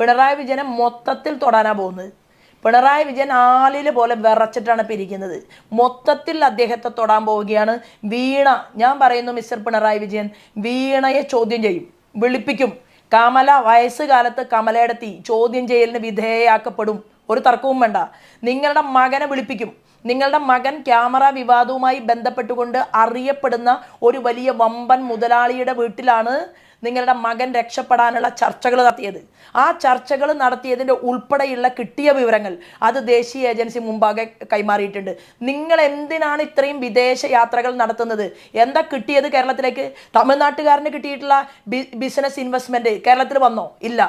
പിണറായി വിജയനെ മൊത്തത്തിൽ തൊടാനാ പോകുന്നത്. പിണറായി വിജയൻ ആലിൽ പോലെ വിറച്ചിട്ടാണ് പിരിക്കുന്നത് മൊത്തത്തിൽ അദ്ദേഹത്തെ തൊടാൻ പോവുകയാണ് വീണ. ഞാൻ പറയുന്നു മിസ്റ്റർ പിണറായി വിജയൻ വീണയെ ചോദ്യം ചെയ്യും വിളിപ്പിക്കും. കമല വയസ്സുകാലത്ത് കമലയുടെ തീ ചോദ്യം ചെയ്യലിന് വിധേയയാക്കപ്പെടും. ഒരു തർക്കവും വേണ്ട. നിങ്ങളുടെ മകനെ വിളിപ്പിക്കും. നിങ്ങളുടെ മകൻ ക്യാമറ വിവാദവുമായി ബന്ധപ്പെട്ടുകൊണ്ട് അറിയപ്പെടുന്ന ഒരു വലിയ വമ്പൻ മുതലാളിയുടെ വീട്ടിലാണ് നിങ്ങളുടെ മകൻ രക്ഷപ്പെടാനുള്ള ചർച്ചകൾ നടത്തിയത്. ആ ചർച്ചകൾ നടത്തിയതിന്റെ ഉൾപ്പെടെയുള്ള കിട്ടിയ വിവരങ്ങൾ അത് ദേശീയ ഏജൻസി മുമ്പാകെ കൈമാറിയിട്ടുണ്ട്. നിങ്ങൾ എന്തിനാണ് ഇത്രയും വിദേശ യാത്രകൾ നടത്തുന്നത്? എന്താ കിട്ടിയത് കേരളത്തിലേക്ക്? തമിഴ്നാട്ടുകാരന് കിട്ടിയിട്ടുള്ള ബിസിനസ് ഇൻവെസ്റ്റ്മെന്റ് കേരളത്തിൽ വന്നോ? ഇല്ല.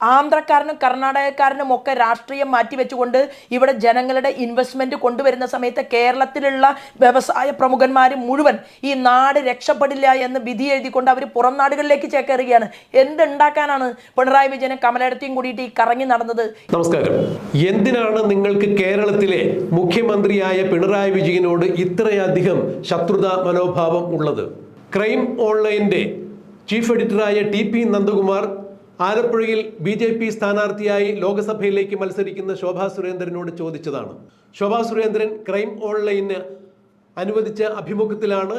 ആന്ധ്രക്കാരനും കർണാടകക്കാരനും ഒക്കെ രാഷ്ട്രീയം മാറ്റിവെച്ചുകൊണ്ട് ഇവിടെ ജനങ്ങളുടെ ഇൻവെസ്റ്റ്മെന്റ് കൊണ്ടുവരുന്ന സമയത്ത് കേരളത്തിലുള്ള വ്യവസായ പ്രമുഖന്മാർ മുഴുവൻ ഈ നാട് രക്ഷപ്പെടില്ല എന്ന് വിധി എഴുതിക്കൊണ്ട് അവർ പുറം നാടുകളിലേക്ക് ചേക്കേറുകയാണ്. എന്തുണ്ടാക്കാനാണ് പിണറായി വിജയനും കമലയിടത്തെയും കൂടിയിട്ട് ഈ കറങ്ങി നടന്നത്? നമസ്കാരം. എന്തിനാണ് നിങ്ങൾക്ക് കേരളത്തിലെ മുഖ്യമന്ത്രിയായ പിണറായി വിജയനോട് ഇത്രയധികം ശത്രുതാ മനോഭാവം ഉള്ളത്? ക്രൈം ഓൺലൈന്റെ ചീഫ് എഡിറ്ററായ ടി പി നന്ദകുമാർ ആലപ്പുഴയിൽ ബി ജെ പി സ്ഥാനാർത്ഥിയായി ലോക്സഭയിലേക്ക് മത്സരിക്കുന്ന ശോഭാ സുരേന്ദ്രനോട് ചോദിച്ചതാണ്. ശോഭാ സുരേന്ദ്രൻ ക്രൈം ഓൺലൈന് അനുവദിച്ച അഭിമുഖത്തിലാണ്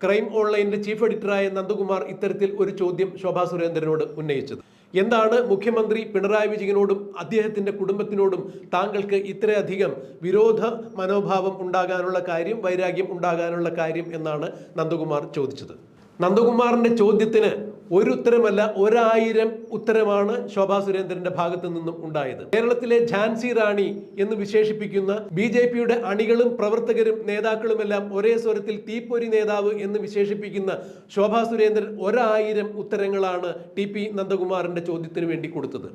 ക്രൈം ഓൺലൈന്റെ ചീഫ് എഡിറ്ററായ നന്ദകുമാർ ഇത്തരത്തിൽ ഒരു ചോദ്യം ശോഭാ സുരേന്ദ്രനോട് ഉന്നയിച്ചത്. എന്താണ് മുഖ്യമന്ത്രി പിണറായി വിജയനോടും അദ്ദേഹത്തിന്റെ കുടുംബത്തിനോടും താങ്കൾക്ക് ഇത്രയധികം വിരോധ മനോഭാവം ഉണ്ടാകാനുള്ള കാര്യം വൈരാഗ്യം ഉണ്ടാകാനുള്ള കാര്യം എന്നാണ് നന്ദകുമാർ ചോദിച്ചത്. നന്ദകുമാറിന്റെ ചോദ്യത്തിന് ഒരു ഉത്തരമല്ല ഒരായിരം ഉത്തരമാണ് ശോഭാ സുരേന്ദ്രന്റെ ഭാഗത്തു നിന്നും ഉണ്ടായത്. കേരളത്തിലെ ഝാൻസി റാണി എന്ന് വിശേഷിപ്പിക്കുന്ന ബി ജെ പിയുടെ അണികളും പ്രവർത്തകരും നേതാക്കളുമെല്ലാം ഒരേ സ്വരത്തിൽ തീപ്പൊരി നേതാവ് എന്ന് വിശേഷിപ്പിക്കുന്ന ശോഭാ സുരേന്ദ്രൻ ഒരായിരം ഉത്തരങ്ങളാണ് ടി പി നന്ദകുമാറിന്റെ ചോദ്യത്തിന് വേണ്ടി കൊടുത്തത്.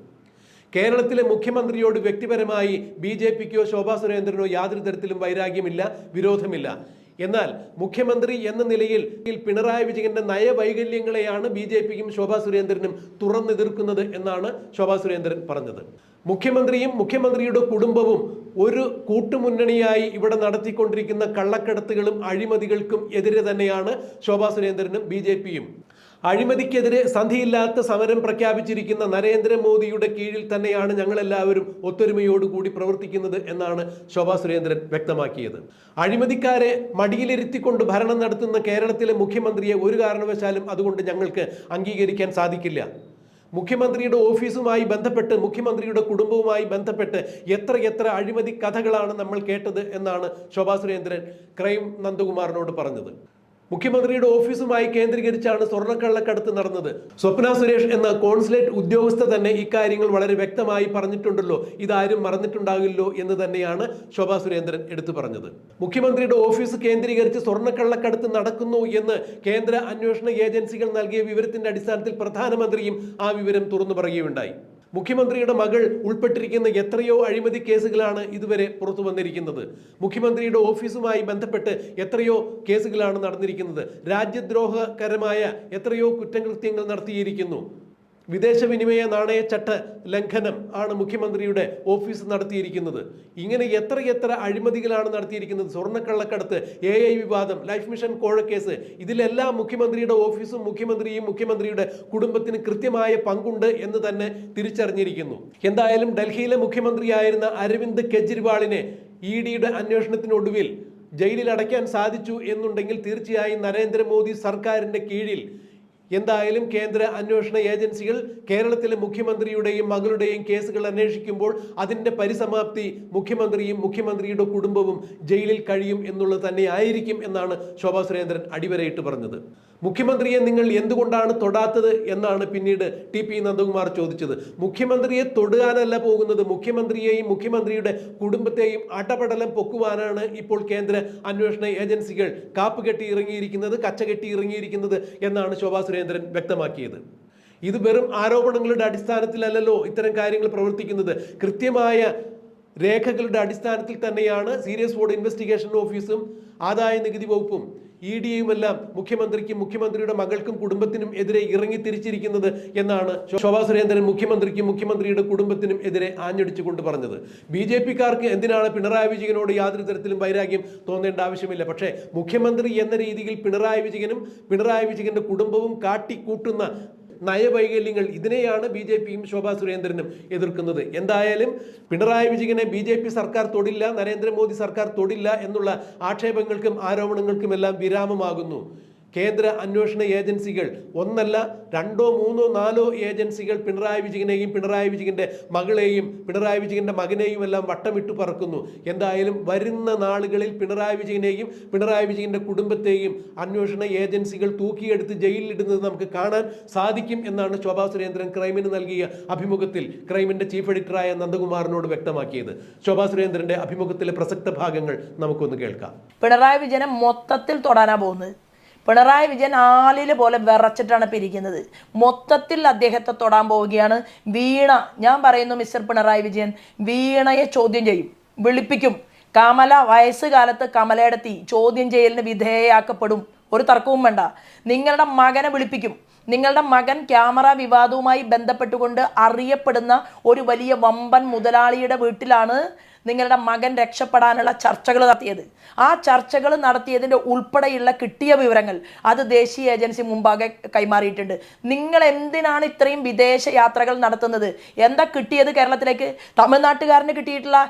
കേരളത്തിലെ മുഖ്യമന്ത്രിയോട് വ്യക്തിപരമായി ബി ജെ പിക്കോ ശോഭാ സുരേന്ദ്രനോ യാതൊരു തരത്തിലും വൈരാഗ്യമില്ല വിരോധമില്ല. എന്നാൽ മുഖ്യമന്ത്രി എന്ന നിലയിൽ പിണറായി വിജയന്റെ നയവൈകല്യങ്ങളെയാണ് ബി ജെ പിക്കും ശോഭാ സുരേന്ദ്രനും തുറന്നെതിർക്കുന്നത് എന്നാണ് ശോഭാ സുരേന്ദ്രൻ പറഞ്ഞത്. മുഖ്യമന്ത്രിയും മുഖ്യമന്ത്രിയുടെ കുടുംബവും ഒരു കൂട്ടുമുന്നണിയായി ഇവിടെ നടത്തിക്കൊണ്ടിരിക്കുന്ന കള്ളക്കടത്തുകളും അഴിമതികൾക്കും എതിരെ തന്നെയാണ് ശോഭാ സുരേന്ദ്രനും ബി അഴിമതിക്കെതിരെ സന്ധിയില്ലാത്ത സമരം പ്രഖ്യാപിച്ചിരിക്കുന്ന നരേന്ദ്രമോദിയുടെ കീഴിൽ തന്നെയാണ് ഞങ്ങളെല്ലാവരും ഒത്തൊരുമയോടുകൂടി പ്രവർത്തിക്കുന്നത് എന്നാണ് ശോഭാ സുരേന്ദ്രൻ വ്യക്തമാക്കിയത്. അഴിമതിക്കാരെ മടിയിലിരുത്തിക്കൊണ്ട് ഭരണം നടത്തുന്ന കേരളത്തിലെ മുഖ്യമന്ത്രിയെ ഒരു കാരണവശാലും അതുകൊണ്ട് ഞങ്ങൾക്ക് അംഗീകരിക്കാൻ സാധിക്കില്ല. മുഖ്യമന്ത്രിയുടെ ഓഫീസുമായി ബന്ധപ്പെട്ട് മുഖ്യമന്ത്രിയുടെ കുടുംബവുമായി ബന്ധപ്പെട്ട് എത്ര എത്ര അഴിമതി കഥകളാണ് നമ്മൾ കേട്ടത് എന്നാണ് ശോഭാ സുരേന്ദ്രൻ ക്രൈം നന്ദകുമാറിനോട് പറഞ്ഞത്. മുഖ്യമന്ത്രിയുടെ ഓഫീസുമായി കേന്ദ്രീകരിച്ചാണ് സ്വർണക്കള്ളക്കടത്ത് നടന്നത്. സ്വപ്ന സുരേഷ് എന്ന കോൺസുലേറ്റ് ഉദ്യോഗസ്ഥ തന്നെ ഇക്കാര്യങ്ങൾ വളരെ വ്യക്തമായി പറഞ്ഞിട്ടുണ്ടല്ലോ. ഇതാരും മറന്നിട്ടുണ്ടാകില്ലോ എന്ന് തന്നെയാണ് ശോഭാ സുരേന്ദ്രൻ എടുത്തു പറഞ്ഞത്. മുഖ്യമന്ത്രിയുടെ ഓഫീസ് കേന്ദ്രീകരിച്ച് സ്വർണക്കള്ളക്കടത്ത് നടക്കുന്നു എന്ന് കേന്ദ്ര അന്വേഷണ ഏജൻസികൾ നൽകിയ വിവരത്തിന്റെ അടിസ്ഥാനത്തിൽ പ്രധാനമന്ത്രിയും ആ വിവരം തുറന്നു പറയുകയുണ്ടായി. മുഖ്യമന്ത്രിയുടെ മകൾ ഉൾപ്പെട്ടിരിക്കുന്ന എത്രയോ അഴിമതി കേസുകളാണ് ഇതുവരെ പുറത്തു വന്നിരിക്കുന്നത്. മുഖ്യമന്ത്രിയുടെ ഓഫീസുമായി ബന്ധപ്പെട്ട് എത്രയോ കേസുകളാണ് നടന്നിരിക്കുന്നത്. രാജ്യദ്രോഹകരമായ എത്രയോ കുറ്റകൃത്യങ്ങൾ നടത്തിയിരിക്കുന്നു. വിദേശ വിനിമയ നാണയച്ചട്ട ലംഘനം ആണ് മുഖ്യമന്ത്രിയുടെ ഓഫീസ് നടത്തിയിരിക്കുന്നത്. ഇങ്ങനെ എത്ര എത്ര അഴിമതികളാണ് നടത്തിയിരിക്കുന്നത്. സ്വർണക്കള്ളക്കടത്ത് എ ഐ വിവാദം ലൈഫ് മിഷൻ കോഴക്കേസ് ഇതിലെല്ലാം മുഖ്യമന്ത്രിയുടെ ഓഫീസും മുഖ്യമന്ത്രിയും മുഖ്യമന്ത്രിയുടെ കുടുംബത്തിന് കൃത്യമായ പങ്കുണ്ട് എന്ന് തന്നെ തിരിച്ചറിഞ്ഞിരിക്കുന്നു. എന്തായാലും ഡൽഹിയിലെ മുഖ്യമന്ത്രിയായിരുന്ന അരവിന്ദ് കെജ്രിവാളിനെ ഇ ഡിയുടെ അന്വേഷണത്തിനൊടുവിൽ ജയിലിൽ അടയ്ക്കാൻ സാധിച്ചു എന്നുണ്ടെങ്കിൽ തീർച്ചയായും നരേന്ദ്രമോദി സർക്കാരിന്റെ കീഴിൽ എന്തായാലും കേന്ദ്ര അന്വേഷണ ഏജൻസികൾ കേരളത്തിലെ മുഖ്യമന്ത്രിയുടെയും മകളുടെയും കേസുകൾ അന്വേഷിക്കുമ്പോൾ അതിന്റെ പരിസമാപ്തി മുഖ്യമന്ത്രിയും മുഖ്യമന്ത്രിയുടെ കുടുംബവും ജയിലിൽ കഴിയും എന്നുള്ളത് തന്നെ ആയിരിക്കും എന്നാണ് ശോഭാ സുരേന്ദ്രൻ അടിവരയിട്ട് പറഞ്ഞത്. മുഖ്യമന്ത്രിയെ നിങ്ങൾ എന്തുകൊണ്ടാണ് തൊടാത്തത് എന്നാണ് പിന്നീട് ടി പി നന്ദകുമാർ ചോദിച്ചത്. മുഖ്യമന്ത്രിയെ തൊടുകാനല്ല പോകുന്നത്. മുഖ്യമന്ത്രിയെയും മുഖ്യമന്ത്രിയുടെ കുടുംബത്തെയും അടപടലം പൊക്കുവാനാണ് ഇപ്പോൾ കേന്ദ്ര അന്വേഷണ ഏജൻസികൾ കാപ്പ് കെട്ടി ഇറങ്ങിയിരിക്കുന്നത് കച്ച കെട്ടി ഇറങ്ങിയിരിക്കുന്നത് എന്നാണ് ശോഭാ സുരേന്ദ്രൻ വ്യക്തമാക്കിയത്. ഇത് വെറും ആരോപണങ്ങളുടെ അടിസ്ഥാനത്തിലല്ലോ ഇത്തരം കാര്യങ്ങൾ പ്രവർത്തിക്കുന്നത്. കൃത്യമായ രേഖകളുടെ അടിസ്ഥാനത്തിൽ തന്നെയാണ് സീരിയസ് ബോർഡ് ഇൻവെസ്റ്റിഗേഷൻ ഓഫീസും ആദായ നികുതി വകുപ്പും. ഇ ഡിയുമെല്ലാം മുഖ്യമന്ത്രിക്കും മുഖ്യമന്ത്രിയുടെ മകൾക്കും കുടുംബത്തിനും എതിരെ ഇറങ്ങി തിരിച്ചിരിക്കുന്നത് എന്നാണ് ശോഭാ സുരേന്ദ്രൻ മുഖ്യമന്ത്രിക്കും മുഖ്യമന്ത്രിയുടെ കുടുംബത്തിനും എതിരെ ആഞ്ഞടിച്ചുകൊണ്ട് പറഞ്ഞത്. ബി ജെ പിക്കാർക്ക് എന്തിനാണ് പിണറായി വിജയനോട് യാതൊരു തരത്തിലും വൈരാഗ്യം തോന്നേണ്ട ആവശ്യമില്ല. പക്ഷേ മുഖ്യമന്ത്രി എന്ന രീതിയിൽ പിണറായി വിജയനും പിണറായി വിജയന്റെ കുടുംബവും കാട്ടിക്കൂട്ടുന്ന നയവൈകല്യങ്ങൾ ഇതിനെയാണ് ബി ജെ പിയും ശോഭാ സുരേന്ദ്രനും എതിർക്കുന്നത്. എന്തായാലും പിണറായി വിജയനെ ബി ജെ പി സർക്കാർ തൊടില്ല നരേന്ദ്രമോദി സർക്കാർ തൊടില്ല എന്നുള്ള ആക്ഷേപങ്ങൾക്കും ആരോപണങ്ങൾക്കും എല്ലാം വിരാമമാകുന്നു. കേന്ദ്ര അന്വേഷണ ഏജൻസികൾ ഒന്നല്ല രണ്ടോ മൂന്നോ നാലോ ഏജൻസികൾ പിണറായി വിജയനെയും പിണറായി വിജയന്റെ മകളെയും പിണറായി വിജയന്റെ മകനെയും എല്ലാം വട്ടമിട്ട് പറക്കുന്നു. എന്തായാലും വരുന്ന നാളുകളിൽ പിണറായി വിജയനെയും പിണറായി വിജയന്റെ കുടുംബത്തെയും അന്വേഷണ ഏജൻസികൾ തൂക്കിയെടുത്ത് ജയിലിലിടുന്നത് നമുക്ക് കാണാൻ സാധിക്കും എന്നാണ് ശോഭാ സുരേന്ദ്രൻ ക്രൈമിന് നൽകിയ അഭിമുഖത്തിൽ ക്രൈമിന്റെ ചീഫ് എഡിറ്ററായ നന്ദകുമാറിനോട് വ്യക്തമാക്കിയത്. ശോഭാ സുരേന്ദ്രന്റെ അഭിമുഖത്തിലെ പ്രസക്ത ഭാഗങ്ങൾ നമുക്കൊന്ന് കേൾക്കാം. പിണറായി വിജയനെ മൊത്തത്തിൽ തൊടാനാ പോകുന്നത്? പിണറായി വിജയൻ ആലിൽ പോലെ വിറച്ചിട്ടാണ് പിരിക്കുന്നത് മൊത്തത്തിൽ അദ്ദേഹത്തെ തൊടാൻ പോവുകയാണ് വീണ. ഞാൻ പറയുന്നു മിസ്റ്റർ പിണറായി വിജയൻ വീണയെ ചോദ്യം ചെയ്യും വിളിപ്പിക്കും. കമല വയസ്സുകാലത്ത് കമലയുടെ തീ ചോദ്യം ചെയ്യലിന് വിധേയയാക്കപ്പെടും. ഒരു തർക്കവും വേണ്ട. നിങ്ങളുടെ മകനെ വിളിപ്പിക്കും. നിങ്ങളുടെ മകൻ ക്യാമറ വിവാദവുമായി ബന്ധപ്പെട്ടുകൊണ്ട് അറിയപ്പെടുന്ന ഒരു വലിയ വമ്പൻ മുതലാളിയുടെ വീട്ടിലാണ് നിങ്ങളുടെ മകൻ രക്ഷപ്പെടാനുള്ള ചർച്ചകൾ നടത്തിയത്. ആ ചർച്ചകൾ നടത്തിയതിന്റെ ഉൾപ്പെടെയുള്ള കിട്ടിയ വിവരങ്ങൾ അത് ദേശീയ ഏജൻസി മുമ്പാകെ കൈമാറിയിട്ടുണ്ട്. നിങ്ങൾ എന്തിനാണ് ഇത്രയും വിദേശ യാത്രകൾ നടത്തുന്നത്? എന്താ കിട്ടിയത് കേരളത്തിലേക്ക്? തമിഴ്നാട്ടുകാരന് കിട്ടിയിട്ടുള്ള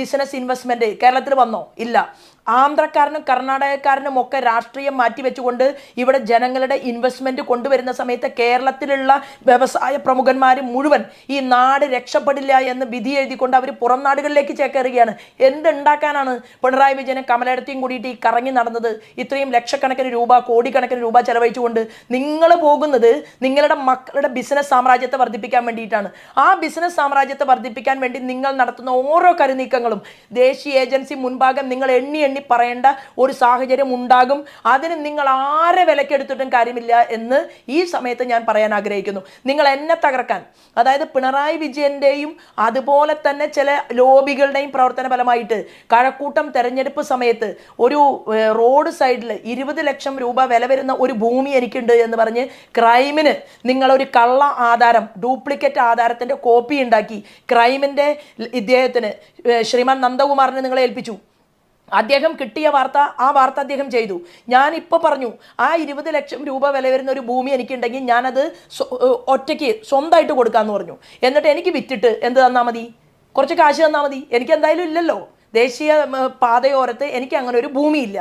ബിസിനസ് ഇൻവെസ്റ്റ്മെന്റ് കേരളത്തിൽ വന്നോ? ഇല്ല. ആന്ധ്രക്കാരനും കർണാടകക്കാരനും ഒക്കെ രാഷ്ട്രീയം മാറ്റിവെച്ചുകൊണ്ട് ഇവിടെ ജനങ്ങളുടെ ഇൻവെസ്റ്റ്മെന്റ് കൊണ്ടുവരുന്ന സമയത്ത് കേരളത്തിലുള്ള വ്യവസായ പ്രമുഖന്മാർ മുഴുവൻ ഈ നാട് രക്ഷപ്പെടില്ല എന്ന് വിധി എഴുതിക്കൊണ്ട് അവർ പുറം നാടുകളിലേക്ക് ചേക്കേറുകയാണ് എന്തുണ്ടാക്കാനാണ്? പിണറായി വിജയനെ കമലയിടത്തെയും കൂടിയിട്ട് ഈ കറങ്ങി നടന്നത്? ഇത്രയും ലക്ഷക്കണക്കിന് രൂപ കോടിക്കണക്കിന് രൂപ ചെലവഴിച്ചുകൊണ്ട് നിങ്ങൾ പോകുന്നത് നിങ്ങളുടെ മക്കളുടെ ബിസിനസ് സാമ്രാജ്യത്തെ വർദ്ധിപ്പിക്കാൻ വേണ്ടിയിട്ടാണ്. ആ ബിസിനസ് സാമ്രാജ്യത്തെ വർദ്ധിപ്പിക്കാൻ വേണ്ടി നിങ്ങൾ നടത്തുന്ന ഓരോ കരുനീക്കങ്ങളും ദേശീയ ഏജൻസി മുൻഭാഗം നിങ്ങൾ എണ്ണി എണ്ണി പറയേണ്ട ഒരു സാഹചര്യം ഉണ്ടാകും. അതിന് നിങ്ങൾ ആരെ വിലക്കെടുത്തിട്ടും കാര്യമില്ല എന്ന് ഈ സമയത്ത് ഞാൻ പറയാൻ ആഗ്രഹിക്കുന്നു. നിങ്ങൾ എന്നെ തകർക്കാൻ അതായത് പിണറായി വിജയന്റെയും അതുപോലെ തന്നെ ചില ലോബികളുടെയും പ്രവർത്തന ഫലമായിട്ട് കഴക്കൂട്ടം തെരഞ്ഞെടുപ്പ് സമയത്ത് ഒരു റോഡ് സൈഡിൽ ഇരുപത് ലക്ഷം രൂപ വില വരുന്ന ഒരു ഭൂമി എനിക്കുണ്ട് എന്ന് പറഞ്ഞ് ക്രൈമിന് നിങ്ങളൊരു കള്ള ആധാരം ഡ്യൂപ്ലിക്കേറ്റ് ആധാരത്തിന്റെ കോപ്പി ഉണ്ടാക്കി ക്രൈമിന്റെ ഇദ്ദേഹത്തിന് ശ്രീമൻ നന്ദകുമാറിനെ നിങ്ങളെ ഏൽപ്പിച്ചു. അദ്ദേഹം കിട്ടിയ വാർത്ത ആ വാർത്ത അദ്ദേഹം ചെയ്തു. ഞാൻ ഇപ്പോൾ പറഞ്ഞു ആ ഇരുപത് ലക്ഷം രൂപ വില വരുന്ന ഒരു ഭൂമി എനിക്കുണ്ടെങ്കിൽ ഞാനത് ഒറ്റയ്ക്ക് സ്വന്തമായിട്ട് കൊടുക്കാമെന്ന് പറഞ്ഞു. എന്നിട്ട് എനിക്ക് വിറ്റിട്ട് എന്ത് തന്നാൽ മതി? കുറച്ച് കാശ് തന്നാൽ മതി. എനിക്ക് എന്തായാലും ഇല്ലല്ലോ. ദേശീയ പാതയോരത്ത് എനിക്ക് അങ്ങനെ ഒരു ഭൂമിയില്ല.